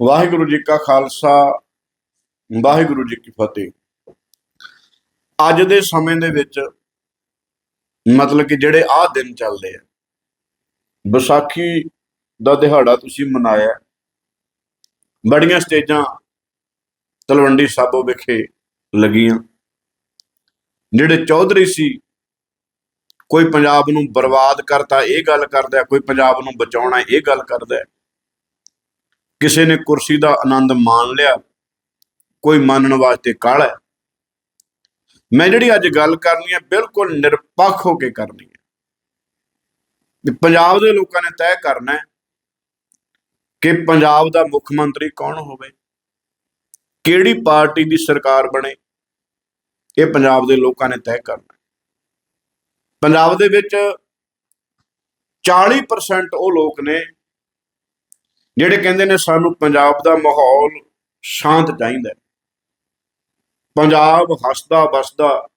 ਵਾਹਿਗੁਰੂ ਜੀ ਕਾ ਖਾਲਸਾ, ਵਾਹਿਗੁਰੂ ਜੀ ਕੀ ਫਤਿਹ। ਅੱਜ ਦੇ ਸਮੇਂ ਦੇ ਵਿੱਚ ਮਤਲਬ ਕਿ ਜਿਹੜੇ ਆਹ ਦਿਨ ਚੱਲਦੇ ਆ, ਵਿਸਾਖੀ ਦਾ ਦਿਹਾੜਾ ਤੁਸੀਂ ਮਨਾਇਆ। ਬੜੀਆਂ ਸਟੇਜਾਂ ਤਲਵੰਡੀ ਸਾਬੋ ਵਿਖੇ ਲੱਗੀਆਂ। ਜਿਹੜੇ ਚੌਧਰੀ ਸੀ, ਕੋਈ ਪੰਜਾਬ ਨੂੰ ਬਰਬਾਦ ਕਰਤਾ ਇਹ ਗੱਲ ਕਰਦਾ, ਕੋਈ ਪੰਜਾਬ ਨੂੰ ਬਚਾਉਣਾ, ਇਹ ਗੱਲ ਕਰਦਾ। ਕਿਸੇ ਨੇ ਕੁਰਸੀ ਦਾ ਆਨੰਦ ਮਾਣ ਲਿਆ, ਕੋਈ ਮੰਨਣ ਵਾਸਤੇ ਕਾਹਲਾ ਮੈਂ ਜਿਹੜੀ ਅੱਜ ਗੱਲ ਕਰਨੀ ਹੈ, ਬਿਲਕੁਲ ਨਿਰਪੱਖ ਹੋ ਕੇ ਕਰਨੀ ਹੈ। ਵੀ ਪੰਜਾਬ ਦੇ ਲੋਕਾਂ ਨੇ ਤੈਅ ਕਰਨਾ ਹੈ ਕਿ ਪੰਜਾਬ ਦਾ ਮੁੱਖ ਮੰਤਰੀ ਕੌਣ ਹੋਵੇ, ਕਿਹੜੀ ਪਾਰਟੀ ਦੀ ਸਰਕਾਰ ਬਣੇ, ਇਹ ਪੰਜਾਬ ਦੇ ਲੋਕਾਂ ਨੇ ਤੈਅ ਕਰਨਾ ਪੰਜਾਬ ਦੇ ਵਿੱਚ 40% ਉਹ ਲੋਕ ਨੇ ਜਿਹੜੇ ਕਹਿੰਦੇ ਨੇ ਸਾਨੂੰ ਪੰਜਾਬ ਦਾ ਮਾਹੌਲ ਸ਼ਾਂਤ ਚਾਹੀਦਾ ਪੰਜਾਬ ਹੱਸਦਾ, ਵਸਦਾ,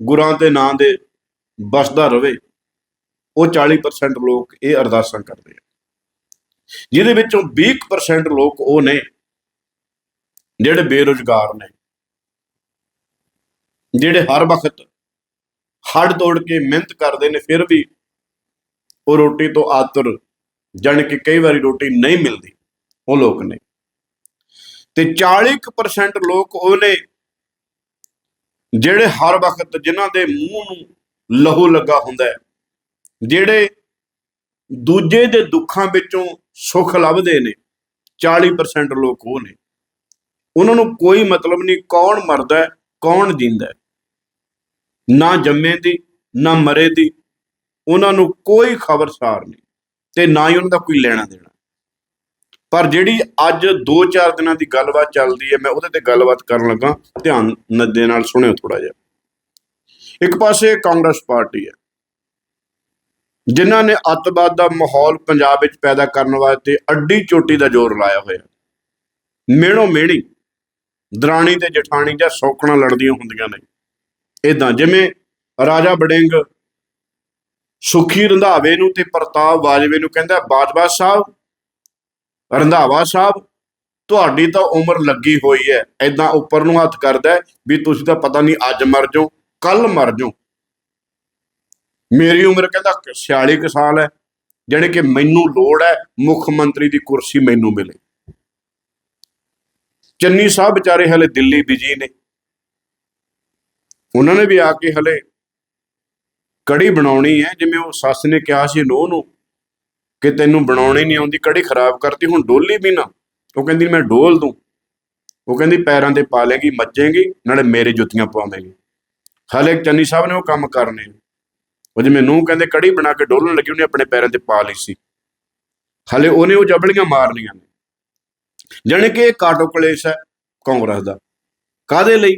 ਗੁਰਾਂ ਦੇ ਨਾਂ ਦੇ ਵਸਦਾ ਰਵੇ, ਉਹ 40% ਲੋਕ ਇਹ ਅਰਦਾਸਾਂ ਕਰਦੇ ਆ। ਜਿਹਦੇ ਵਿੱਚੋਂ 20% ਲੋਕ ਉਹ ਨੇ ਜਿਹੜੇ ਬੇਰੁਜ਼ਗਾਰ ਨੇ, ਜਿਹੜੇ ਹਰ ਵਕਤ ਹੱਡ ਤੋੜ ਕੇ ਮਿਹਨਤ ਕਰਦੇ ਨੇ, ਫਿਰ ਵੀ ਉਹ ਰੋਟੀ ਤੋਂ ਆਤਰ ਜਾਣੀ ਕਿ ਕਈ ਵਾਰੀ ਰੋਟੀ ਨਹੀਂ ਮਿਲਦੀ, ਉਹ ਲੋਕ ਨੇ। ਤੇ 40% ਲੋਕ ਉਹ ਨੇ ਜਿਹੜੇ ਹਰ ਵਕਤ ਜਿਨ੍ਹਾਂ ਦੇ ਮੂੰਹ ਨੂੰ ਲਹੂ ਲੱਗਾ ਹੁੰਦਾ ਹੈ, ਜਿਹੜੇ ਦੂਜੇ ਦੇ ਦੁੱਖਾਂ ਵਿੱਚੋਂ ਸੁੱਖ ਲੱਭਦੇ ਨੇ 40% ਲੋਕ ਉਹ ਨੇ। ਉਹਨਾਂ ਨੂੰ ਕੋਈ ਮਤਲਬ ਨਹੀਂ ਕੌਣ ਮਰਦਾ ਕੌਣ ਜਿੰਦਾ ਨਾ ਜੰਮੇ ਦੀ, ਨਾ ਮਰੇ ਦੀ, ਉਹਨਾਂ ਨੂੰ ਕੋਈ ਖਬਰਸਾਰ ਨਹੀਂ। ਤੇ ਨਾ ਹੀ ਉਹਨਾਂ ਦਾ ਕੋਈ ਲੈਣਾ ਦੇਣਾ। ਪਰ ਜਿਹੜੀ ਅੱਜ 2-4 ਦਿਨਾਂ ਦੀ ਗੱਲਬਾਤ ਚੱਲਦੀ ਹੈ, ਮੈਂ ਉਹਦੇ ਤੇ ਗੱਲਬਾਤ ਕਰਨ ਲੱਗਾ। ਧਿਆਨ ਨ- ਨਾਲ ਸੁਣਿਓ ਥੋੜਾ ਜਿਹਾ। ਇੱਕ ਪਾਸੇ ਕਾਂਗਰਸ ਪਾਰਟੀ ਹੈ, ਜਿਨ੍ਹਾਂ ਨੇ ਅੱਤਵਾਦ ਦਾ ਮਾਹੌਲ ਪੰਜਾਬ ਵਿੱਚ ਪੈਦਾ ਕਰਨ ਵਾਸਤੇ ਅੱਡੀ ਚੋਟੀ ਦਾ ਜ਼ੋਰ ਲਾਇਆ ਹੋਇਆ। ਮੇਣੋ ਮੇਣੀ ਦਰਾਣੀ ਤੇ ਜਠਾਣੀ ਜਾਂ ਸੌਕਣਾ ਲੜਦੀਆਂ ਹੁੰਦੀਆਂ ਨੇ। ਇਦਾਂ ਜਿਵੇਂ ਰਾਜਾ ਬੜਿੰਗ ਸੁਖੀ ਰੰਧਾਵੇ ਨੂੰ ਤੇ ਪ੍ਰਤਾਪ ਬਾਜਵੇ ਨੂੰ ਕਹਿੰਦਾ ਬਾਜਵਾ ਸਾਹਿਬ, ਰੰਧਾਵਾ ਸਾਹਿਬ, ਤੁਹਾਡੀ ਤਾਂ ਉਮਰ ਲੱਗੀ ਹੋਈ ਹੈ ਐਦਾਂ ਉੱਪਰ ਨੂੰ ਹੱਥ ਕਰਦਾ ਵੀ ਤੁਸੀਂ ਤਾਂ ਪਤਾ ਨਹੀਂ ਅੱਜ ਮਰ ਜਾਓ ਕੱਲ ਮਰ ਜਾਓ। ਮੇਰੀ ਉਮਰ ਕਹਿੰਦਾ 46 ਕੁ ਸਾਲ ਹੈ ਜਿਹੜੇ ਕਿ ਮੈਨੂੰ ਲੋੜ ਹੈ ਮੁੱਖ ਮੰਤਰੀ ਦੀ ਕੁਰਸੀ ਮੈਨੂੰ ਮਿਲੇ। ਚੰਨੀ ਸਾਹਿਬ ਵਿਚਾਰੇ ਹਲੇ ਦਿੱਲੀ ਬਿਜ਼ੀ ਨੇ। ਉਹਨਾਂ ਨੇ ਵੀ ਆ ਕੇ ਹਲੇ ਕੜੀ ਬਣਾਉਣੀ ਹੈ, ਜਿਵੇਂ ਉਹ ਸੱਸ ਨੇ ਕਿਹਾ ਸੀ ਨੋ ਨੂੰ ਕਿ ਤੈਨੂੰ ਬਣਾਉਣੀ ਨਹੀਂ ਆਉਂਦੀ, ਕੜੀ ਖਰਾਬ ਕਰਤੀ, ਹੁਣ ਡੋਲੀ ਵੀ ਨਾ। ਉਹ ਕਹਿੰਦੀ, ਮੈਂ ਡੋਲ ਦੂੰ। ਉਹ ਕਹਿੰਦੀ, ਪੈਰਾਂ ਤੇ ਪਾ ਲੇਗੀ ਮੱਚੇਗੀ ਨਾਲੇ ਮੇਰੇ ਜੁੱਤੀਆਂ ਪਵਾਵੇਂਗੀ। ਹਲੇ ਚੰਨੀ ਸਾਹਿਬ ਨੇ ਉਹ ਕੰਮ ਕਰਨੇ ਨੇ। ਉਹ ਜਿਵੇਂ ਨੂੰ ਕਹਿੰਦੇ, ਕੜੀ ਬਣਾ ਕੇ ਡੋਲਣ ਲੱਗੀ, ਉਹਨੇ ਆਪਣੇ ਪੈਰਾਂ ਤੇ ਪਾ ਲਈ ਸੀ। ਹਾਲੇ ਉਹਨੇ ਉਹ ਜਬੜੀਆਂ ਮਾਰਨੀਆਂ ਨੇ। ਜਾਣੀ ਕਿ ਇਹ ਕਾਟੋ ਕਲੇਸ਼ ਹੈ ਕਾਂਗਰਸ ਦਾ। ਕਾਦੇ ਲਈ?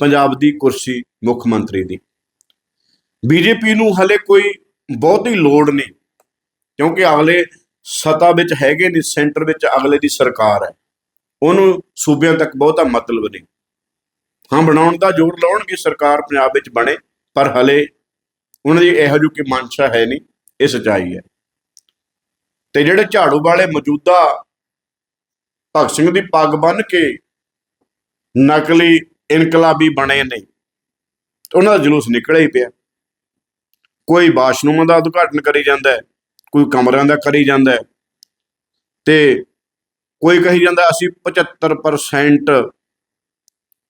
ਪੰਜਾਬ ਦੀ ਕੁਰਸੀ ਮੁੱਖ ਮੰਤਰੀ ਦੀ। ਬੀਜੇਪੀ ਨੂੰ ਹਲੇ ਕੋਈ ਬਹੁਤੀ ਲੋੜ ਨਹੀਂ, ਕਿਉਂਕਿ ਅਗਲੇ ਸਤਾ ਵਿੱਚ ਹੈਗੇ ਨੇ, ਸੈਂਟਰ ਵਿੱਚ ਅਗਲੇ ਦੀ ਸਰਕਾਰ ਹੈ। ਉਹਨੂੰ ਸੂਬਿਆਂ ਤੱਕ ਬਹੁਤਾ ਮਤਲਬ ਨਹੀਂ। ਹਾਂ, ਬਣਾਉਣ ਦਾ ਜ਼ੋਰ ਲਾਉਣਗੇ, ਸਰਕਾਰ ਪੰਜਾਬ ਵਿੱਚ ਬਣੇ, ਪਰ ਹਲੇ ਉਹਨਾਂ ਦੀ ਇਹੋ ਜਿਹੀ ਕੋਈ ਮਨਸ਼ਾ ਹੈ ਨਹੀਂ, ਇਹ ਸਚਾਈ ਹੈ। ਤੇ ਜਿਹੜੇ ਝਾੜੂ ਵਾਲੇ ਮੌਜੂਦਾ ਭਗਤ ਸਿੰਘ ਦੀ ਪੱਗ ਬੰਨ ਕੇ ਨਕਲੀ ਇਨਕਲਾਬੀ ਬਣੇ ਨੇ, ਉਹਨਾਂ ਦਾ ਜਲੂਸ ਨਿਕਲਿਆ ਹੀ ਪਿਆ। ਕੋਈ ਵਾਸ਼ਰੂਮਾਂ ਦਾ ਉਦਘਾਟਨ ਕਰੀ ਜਾਂਦਾ ਹੈ, ਕੋਈ ਕਮਰਿਆਂ ਦਾ ਕਰੀ ਜਾਂਦਾ ਹੈ, ਤੇ ਕੋਈ ਕਹੀ ਜਾਂਦਾ ਅਸੀਂ 75%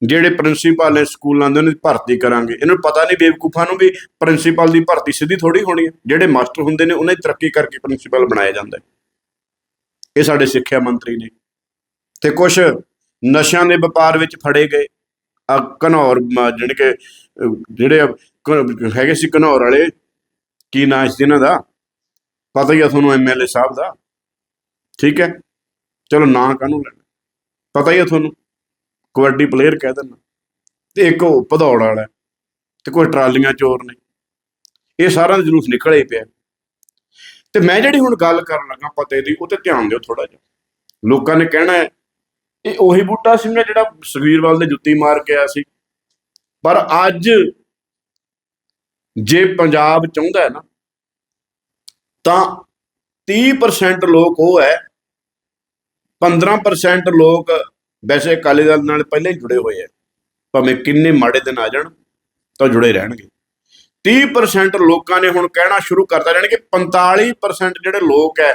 ਜਿਹੜੇ ਪ੍ਰਿੰਸੀਪਲ ਨੇ ਸਕੂਲਾਂ ਦੇ ਉਹਨਾਂ ਦੀ ਭਰਤੀ ਕਰਾਂਗੇ। ਇਹਨਾਂ ਨੂੰ ਪਤਾ ਨਹੀਂ ਬੇਵਕੂਫਾਂ ਨੂੰ ਵੀ ਪ੍ਰਿੰਸੀਪਲ ਦੀ ਭਰਤੀ ਸਿੱਧੀ ਥੋੜੀ ਹੋਣੀ ਹੈ। ਜਿਹੜੇ ਮਾਸਟਰ ਹੁੰਦੇ ਨੇ ਉਹਨਾਂ ਦੀ ਤਰੱਕੀ ਕਰਕੇ ਪ੍ਰਿੰਸੀਪਲ ਬਣਾਇਆ ਜਾਂਦਾ ਇਹ ਸਾਡੇ ਸਿੱਖਿਆ ਮੰਤਰੀ ਨੇ। ਤੇ ਕੁਝ ਨਸ਼ਿਆਂ ਦੇ ਵਪਾਰ ਵਿੱਚ ਫੜੇ ਗਏ। ਆ ਘਨੌਰ ਮ- ਜਾਣੀ ਕਿ ਜਿਹੜੇ ਹੈਗੇ ਸੀ ਘਨੌਰ ਵਾਲੇ ਕੀ ਨਾਂ ਸੀ ਇਹਨਾਂ ਦਾ? ਪਤਾ ਹੀ ਆ ਤੁਹਾਨੂੰ ਐਮਐਲਏ ਸਾਹਿਬ ਦਾ। ਠੀਕ ਹੈ? ਚਲੋ ਨਾਂ ਕਾਹਨੂੰ ਲੈਣਾ? ਪਤਾ ਹੀ ਆ ਤੁਹਾਨੂੰ। ਕਬੱਡੀ ਪਲੇਅਰ ਕਹਿ ਦਿੰਦਾ। ਤੇ ਇੱਕ ਉਹ ਭਦੌੜ ਵਾਲਾ ਤੇ ਕੋਈ ਟਰਾਲੀਆਂ ਚੋਰ ਨੇ। ਇਹ ਸਾਰਾ ਦਾ ਜਲੂਸ ਨਿਕਲੇ ਪਿਆ। ਤੇ ਮੈਂ ਜਿਹੜੀ ਹੁਣ ਗੱਲ ਕਰਨ ਲੱਗਾ ਪਤੇ ਦੀ, ਉਹ ਤੇ ਧਿਆਨ ਦਿਓ ਥੋੜਾ ਜਿਹਾ। ਲੋਕਾਂ ਨੇ ਕਹਿਣਾ ਇਹ ਉਹੀ ਬੂਟਾ ਸੀ ਨਾ ਜਿਹੜਾ ਸੁਖਵੀਰਵਾਲ ਦੇ ਜੁੱਤੀ ਮਾਰ ਕੇ ਆਇਆ ਸੀ। ਪਰ ਅੱਜ ਜੇ ਪੰਜਾਬ ਚਾਹੁੰਦਾ ਹੈ ਨਾ, ਤਾਂ 30% ਲੋਕ ਉਹ ਹੈ 15% ਲੋਕ ਵੈਸੇ ਅਕਾਲੀ ਦਲ ਨਾਲ ਪਹਿਲਾਂ ਹੀ ਜੁੜੇ ਹੋਏ ਆ ਭਾਵੇਂ ਕਿੰਨੇ ਮਾੜੇ ਦਿਨ ਆ ਜਾਣ, ਤਾਂ ਜੁੜੇ ਰਹਿਣਗੇ। 30% ਲੋਕਾਂ ਨੇ ਹੁਣ ਕਹਿਣਾ ਸ਼ੁਰੂ ਕਰਤਾ ਜਾਣੀ ਕਿ 45% ਜਿਹੜੇ ਲੋਕ ਹੈ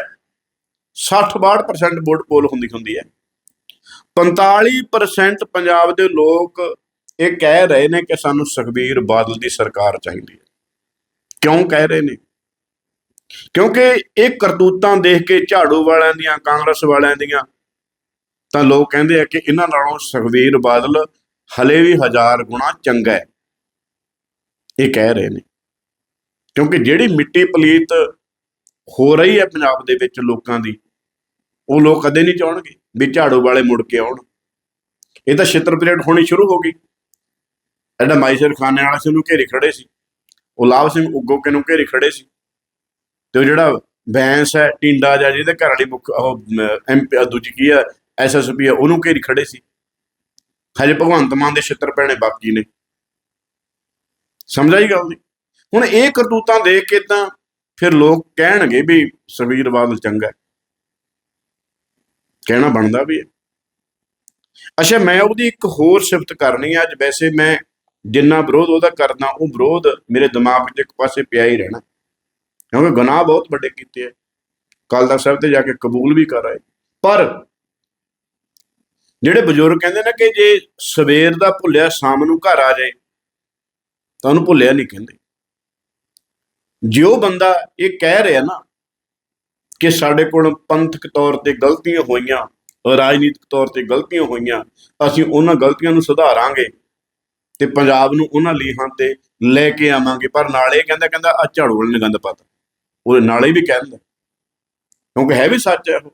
60-62% ਵੋਟ ਪੋਲ ਹੁੰਦੀ ਹੁੰਦੀ ਹੈ। 45% ਪੰਜਾਬ ਦੇ ਲੋਕ ਇਹ ਕਹਿ ਰਹੇ ਨੇ ਕਿ ਸਾਨੂੰ ਸੁਖਬੀਰ ਬਾਦਲ ਦੀ ਸਰਕਾਰ ਚਾਹੀਦੀ ਹੈ। ਕਿਉਂ ਕਹਿ ਰਹੇ ਨੇ? ਕਿਉਂਕਿ ਇਹ ਕਰਤੂਤਾਂ ਦੇਖ ਕੇ ਝਾੜੂ ਵਾਲਿਆਂ ਦੀਆਂ ਕਾਂਗਰਸ ਵਾਲਿਆਂ ਦੀਆਂ ਤਾਂ ਲੋਕ ਕਹਿੰਦੇ ਆ ਕਿ ਇਹਨਾਂ ਨਾਲੋਂ ਸੁਖਬੀਰ ਬਾਦਲ ਹਲੇ ਵੀ ਹਜ਼ਾਰ ਗੁਣਾ ਚੰਗਾ ਹੈ। ਇਹ ਕਹਿ ਰਹੇ ਨੇ। ਕਿਉਂਕਿ ਜਿਹੜੀ ਮਿੱਟੀ ਪਲੀਤ ਹੋ ਰਹੀ ਹੈ ਪੰਜਾਬ ਦੇ ਵਿੱਚ ਲੋਕਾਂ ਦੀ ਉਹ ਲੋਕ ਕਦੇ ਨਹੀਂ ਚਾਹਣਗੇ ਵੀ ਝਾੜੂ ਵਾਲੇ ਮੁੜ ਕੇ ਆਉਣ। ਇਹ ਤਾਂ ਛਿੱਤਰ ਪਰੇਡ ਹੋਣੀ ਸ਼ੁਰੂ ਹੋ ਗਈ। ਐਡਾ ਮਾਈਸਰ ਖਾਨੇ ਵਾਲਾ ਸੀ ਉਹਨੂੰ ਘੇਰੇ ਖੜੇ ਸੀ। ਉਹ ਲਾਭ ਸਿੰਘ ਉਗੋਕੇ ਨੂੰ ਘੇਰੇ ਖੜੇ ਸੀ। ਤੇ ਉਹ ਜਿਹੜਾ ਬੈਂਸ ਹੈ ਟਿੰਡਾ ਜਾਂ ਜਿਹਦੇ ਘਰ ਵਾਲੀ ਮੁੱਖ, ਉਹ ਐਮਪੀ ਦੂਜੀ ਕੀ ਹੈ ਐਸਐਸਪੀ ਹੈ, ਉਹਨੂੰ ਘੇਰੀ ਖੜੇ ਸੀ। ਹਜੇ ਭਗਵੰਤ ਮਾਨ ਦੇ ਛਿੱਤਰ ਪੈਣੇ ਬਾਕੀ ਨੇ। ਸਮਝ ਆਈ ਗੱਲ ਦੀ? ਹੁਣ ਇਹ ਕਰਤੂਤਾਂ ਦੇਖ ਕੇ ਤਾਂ ਫਿਰ ਲੋਕ ਕਹਿਣਗੇ ਵੀ ਸੁਖਬੀਰ ਬਾਦਲ ਚੰਗਾ ਕਹਿਣਾ ਬਣਦਾ ਵੀ ਹੈ। ਅੱਛਾ, ਮੈਂ ਉਹਦੀ ਇੱਕ ਹੋਰ ਸਿਫਤ ਕਰਨੀ ਹੈ। ਅੱਜ ਵੈਸੇ ਮੈਂ ਜਿੰਨਾ ਵਿਰੋਧ ਉਹਦਾ ਕਰਨਾ, ਉਹ ਵਿਰੋਧ ਮੇਰੇ ਦਿਮਾਗ 'ਚ ਇੱਕ ਪਾਸੇ ਪਿਆ ਹੀ ਰਹਿਣਾ। ਕਿਉਂਕਿ ਗੁਨਾਹ ਬਹੁਤ ਵੱਡੇ ਕੀਤੇ ਹੈ ਕੱਲ ਦਾ ਸਾਹਿਬ ਤੇ ਜਾ ਕੇ ਕਬੂਲ ਵੀ ਕਰ ਆਏ। ਪਰ ਜਿਹੜੇ ਬਜ਼ੁਰਗ ਕਹਿੰਦੇ ਨੇ ਕਿ ਜੇ ਸਵੇਰ ਦਾ ਭੁੱਲਿਆ, ਸ਼ਾਮ ਨੂੰ ਘਰ ਆ ਜਾਏ, ਤਾਂ ਉਹਨੂੰ ਭੁੱਲਿਆ ਨਹੀਂ ਕਹਿੰਦੇ। ਜੇ ਉਹ ਬੰਦਾ ਇਹ ਕਹਿ ਰਿਹਾ ਨਾ ਕਿ ਸਾਡੇ ਕੋਲ ਪੰਥਕ ਤੌਰ ਤੇ ਗਲਤੀਆਂ ਹੋਈਆਂ, ਰਾਜਨੀਤਿਕ ਤੌਰ ਤੇ ਗਲਤੀਆਂ ਹੋਈਆਂ, ਅਸੀਂ ਉਹਨਾਂ ਗਲਤੀਆਂ ਨੂੰ ਸੁਧਾਰਾਂਗੇ ਤੇ ਪੰਜਾਬ ਨੂੰ ਉਹਨਾਂ ਲੀਹਾਂ ਤੇ ਲੈ ਕੇ ਆਵਾਂਗੇ। ਪਰ ਨਾਲੇ ਕਹਿੰਦਾ ਕਹਿੰਦਾ ਆ ਝਾੜੂ ਵਾਲੇ ਨੇ ਗੰਦ ਪਾਤਾ ਉਹਦੇ ਨਾਲੇ ਵੀ ਕਹਿੰਦਾ ਕਿਉਂਕਿ ਹੈ ਵੀ ਸੱਚ ਹੈ ਉਹ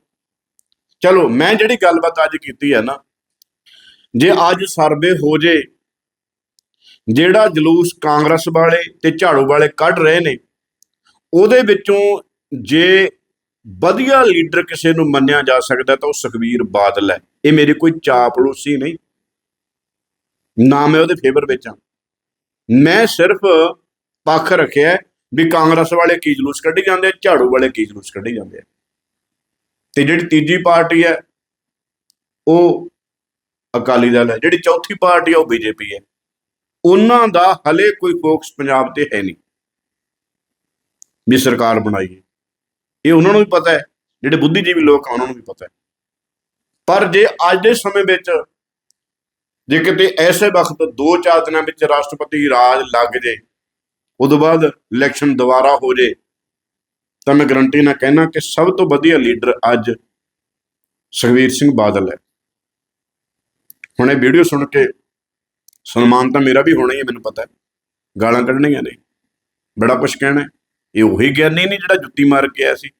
ਚਲੋ, ਮੈਂ ਜਿਹੜੀ ਗੱਲਬਾਤ ਅੱਜ ਕੀਤੀ ਹੈ ਨਾ, ਜੇ ਅੱਜ ਸਰਵੇ ਹੋ ਜੇ, ਜਿਹੜਾ ਜਲੂਸ ਕਾਂਗਰਸ ਵਾਲੇ ਤੇ ਝਾੜੂ ਵਾਲੇ ਕੱਢ ਰਹੇ ਨੇ, ਉਹਦੇ ਵਿੱਚੋਂ ਜੇ ਵਧੀਆ ਲੀਡਰ ਕਿਸੇ ਨੂੰ ਮੰਨਿਆ ਜਾ ਸਕਦਾ ਤਾਂ ਉਹ ਸੁਖਬੀਰ ਬਾਦਲ ਹੈ। ਇਹ ਮੇਰੀ ਕੋਈ ਚਾਪਲੂਸੀ ਨਹੀਂ। ਨਾ ਮੈਂ ਉਹਦੇ ਫੇਵਰ ਵਿੱਚ। ਆ ਮੈਂ ਸਿਰਫ ਪੱਖ ਰੱਖਿਆ ਵੀ ਕਾਂਗਰਸ ਵਾਲੇ ਕੀ ਜਲੂਸ ਕੱਢੀ ਜਾਂਦੇ ਆ, ਝਾੜੂ ਵਾਲੇ ਕੀ ਜਲੂਸ ਕੱਢੀ ਜਾਂਦੇ ਆ। ਤੇ ਜਿਹੜੀ ਤੀਜੀ ਪਾਰਟੀ ਹੈ, ਉਹ ਅਕਾਲੀ ਦਲ ਹੈ। ਜਿਹੜੀ ਚੌਥੀ ਪਾਰਟੀ ਹੈ, ਉਹ ਬੀਜੇਪੀ ਹੈ। ਉਹਨਾਂ ਦਾ ਹਲੇ ਕੋਈ ਫੋਕਸ ਪੰਜਾਬ ਤੇ ਹੈ ਨਹੀਂ। ਵੀ ਸਰਕਾਰ ਬਣਾਈਏ ਇਹ ਉਹਨਾਂ ਨੂੰ ਵੀ ਪਤਾ ਹੈ, ਜਿਹੜੇ ਬੁੱਧੀਜੀਵੀ ਲੋਕ ਆ, ਉਹਨਾਂ ਨੂੰ ਵੀ ਪਤਾ ਹੈ। ਪਰ ਜੇ ਅੱਜ ਦੇ ਸਮੇਂ ਵਿੱਚ ਜੇ ਕਿਤੇ ਐਸੇ ਵਕਤ ਦੋ ਚਾਰ ਦਿਨਾਂ ਵਿੱਚ ਰਾਸ਼ਟਰਪਤੀ ਰਾਜ ਲੱਗ ਜੇ, ਉਦੋਂ ਬਾਅਦ ਇਲੈਕਸ਼ਨ ਦੁਬਾਰਾ ਹੋ ਜੇ, ਤਾਂ ਮੈਂ ਗਰੰਟੀ ਨਾਲ ਕਹਿਣਾ ਕਿ ਸਭ ਤੋਂ ਵਧੀਆ ਲੀਡਰ ਅੱਜ ਸੁਖਵੀਰ ਸਿੰਘ ਬਾਦਲ ਹੈ। ਹੁਣ ਇਹ ਵੀਡੀਓ ਸੁਣ ਕੇ ਸਨਮਾਨ ਤਾਂ ਮੇਰਾ ਵੀ ਹੋਣਾ ਹੀ ਹੈ, ਮੈਨੂੰ ਪਤਾ ਹੈ। ਗਾਲਾਂ ਕੱਢਣੀਆਂ ਨੇ। ਬੜਾ ਕੁਝ ਕਹਿਣਾ ਇਹ ਉਹੀ ਗਿਆਨੀ ਨਹੀਂ ਜਿਹੜਾ ਜੁੱਤੀ ਮਾਰ ਕੇ ਆਇਆ ਸੀ।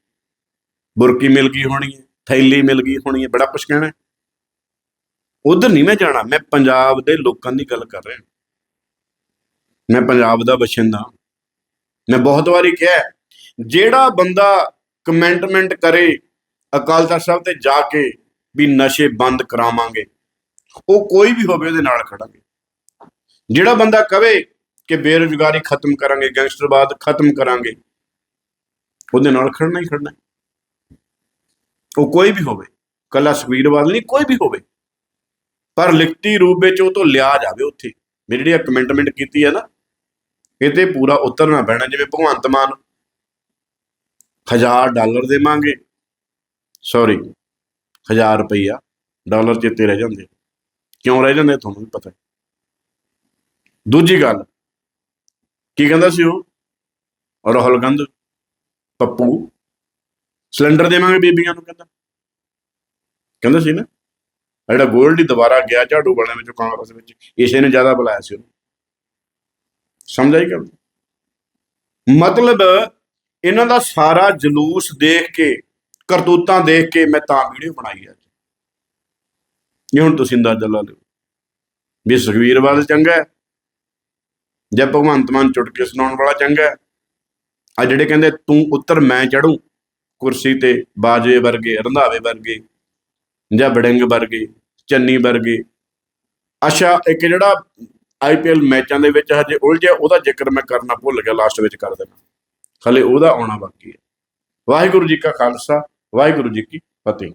ਬੁਰਕੀ ਮਿਲ ਗਈ ਹੋਣੀ ਹੈ, ਥੈਲੀ ਮਿਲ ਗਈ ਹੋਣੀ ਹੈ, ਬੜਾ ਕੁਝ ਕਹਿਣਾ ਉਧਰ ਨਹੀਂ ਮੈਂ ਜਾਣਾ, ਮੈਂ ਪੰਜਾਬ ਦੇ ਲੋਕਾਂ ਦੀ ਗੱਲ ਕਰ ਰਿਹਾ। ਮੈਂ ਪੰਜਾਬ ਦਾ ਬਸ਼ਿੰਦਾ ਮੈਂ ਬਹੁਤ ਵਾਰੀ ਕਿਹਾ ਜਿਹੜਾ ਬੰਦਾ ਕਮੈਂਟਮੈਂਟ ਕਰੇ, ਅਕਾਲ ਤਖਤ ਸਾਹਿਬ ਤੇ ਜਾ ਕੇ ਵੀ ਨਸ਼ੇ ਬੰਦ ਕਰਾਵਾਂਗੇ, ਉਹ ਕੋਈ ਵੀ ਹੋਵੇ ਉਹਦੇ ਨਾਲ ਖੜਾਂਗੇ। ਜਿਹੜਾ ਬੰਦਾ ਕਵੇ ਕਿ ਬੇਰੁਜ਼ਗਾਰੀ ਖਤਮ ਕਰਾਂਗੇ, ਗੈਂਗਸਟਰਵਾਦ ਖਤਮ ਕਰਾਂਗੇ, ਉਹਦੇ ਨਾਲ ਖੜਨਾ ਹੀ ਖੜਨਾ ਉਹ ਕੋਈ ਵੀ ਹੋਵੇ, ਕੱਲਾ ਸੁਖਬੀਰਵਾਦ ਨਹੀਂ, ਕੋਈ ਵੀ ਹੋਵੇ ਪਰ ਲਿਖਤੀ ਰੂਪ ਵਿੱਚ ਉਹ ਤੋਂ ਲਿਆ ਜਾਵੇ ਉੱਥੇ। ਮੇਰੀ ਜਿਹੜੀ ਕਮਿਟਮੈਂਟ ਕੀਤੀ ਹੈ ਨਾ ਇਹ ਤੇ ਪੂਰਾ ਉਤਰਨਾ ਪੈਣਾ, ਜਿਵੇਂ ਭਗਵੰਤ ਮਾਨ 1000 ਡਾਲਰ ਦੇਵਾਂਗੇ ਸੌਰੀ 1000 ਰੁਪਈਆ ਡਾਲਰ ਚਿੱਤੇ ਰਹਿ ਜਾਂਦੇ। ਕਿਉਂ ਰਹਿ ਜਾਂਦੇ ਤੁਹਾਨੂੰ ਵੀ ਪਤਾ ਹੈ। ਦੂਜੀ ਗੱਲ, ਕੀ ਕਹਿੰਦਾ ਸੀ ਉਹ? ਰਾਹੁਲ ਗਾਂਧੀ ਪੱਪੂ, ਸਿਲੰਡਰ ਦੇਵਾਂਗੇ ਬੀਬੀਆਂ ਨੂੰ ਕਹਿੰਦਾ। ਕਹਿੰਦਾ ਸੀ ਨਾ ਜਿਹੜਾ ਗੋਲਡੀ ਦੁਬਾਰਾ ਗਿਆ ਝਾੜੂ ਵਾਲਿਆਂ ਵਿੱਚੋਂ ਕਾਂਗਰਸ ਵਿੱਚ, ਇਸੇ ਨੇ ਜ਼ਿਆਦਾ ਬੁਲਾਇਆ ਸੀ ਉਹਨੂੰ। ਸਮਝ ਆਈ ਗੱਲ? ਮਤਲਬ ਇਹਨਾਂ ਦਾ ਸਾਰਾ ਜਲੂਸ ਦੇਖ ਕੇ, ਕਰਤੂਤਾਂ ਦੇਖ ਕੇ ਮੈਂ ਤਾਂ ਵੀਡੀਓ ਬਣਾਈ ਅੱਜ। ਇਹ ਹੁਣ ਤੁਸੀਂ ਅੰਦਾਜ਼ਾ ਲਾ ਲਓ। ਵੀ ਸੁਖਵੀਰ ਬਾਦਲ ਚੰਗਾ ਹੈ, ਜਾਂ ਭਗਵੰਤ ਮਾਨ ਚੁਟਕੇ ਸੁਣਾਉਣ ਵਾਲਾ ਚੰਗਾ ਹੈ? ਆ ਜਿਹੜੇ ਕਹਿੰਦੇ, ਤੂੰ ਉੱਤਰ, ਮੈਂ ਚੜੂ ਕੁਰਸੀ ਤੇ ਬਾਜਵੇ ਵਰਗੇ, ਰੰਧਾਵੇ ਵਰਗੇ ਜਾਂ ਬੜਿੰਗ ਵਰਗੇ, ਚੰਨੀ ਵਰਗੇ। ਅੱਛਾ, ਇੱਕ ਜਿਹੜਾ ਆਈਪੀਐਲ ਮੈਚਾਂ ਦੇ ਵਿੱਚ ਹਜੇ ਉਲਝਿਆ ਉਹਦਾ ਜ਼ਿਕਰ ਮੈਂ ਕਰਨਾ ਭੁੱਲ ਗਿਆ ਲਾਸਟ ਵਿੱਚ ਕਰ ਦੇਣਾ। ਹਲੇ ਉਹਦਾ ਆਉਣਾ ਬਾਕੀ ਹੈ। ਵਾਹਿਗੁਰੂ ਜੀ ਕਾ ਖਾਲਸਾ, ਵਾਹਿਗੁਰੂ ਜੀ ਕੀ ਫਤਿਹ।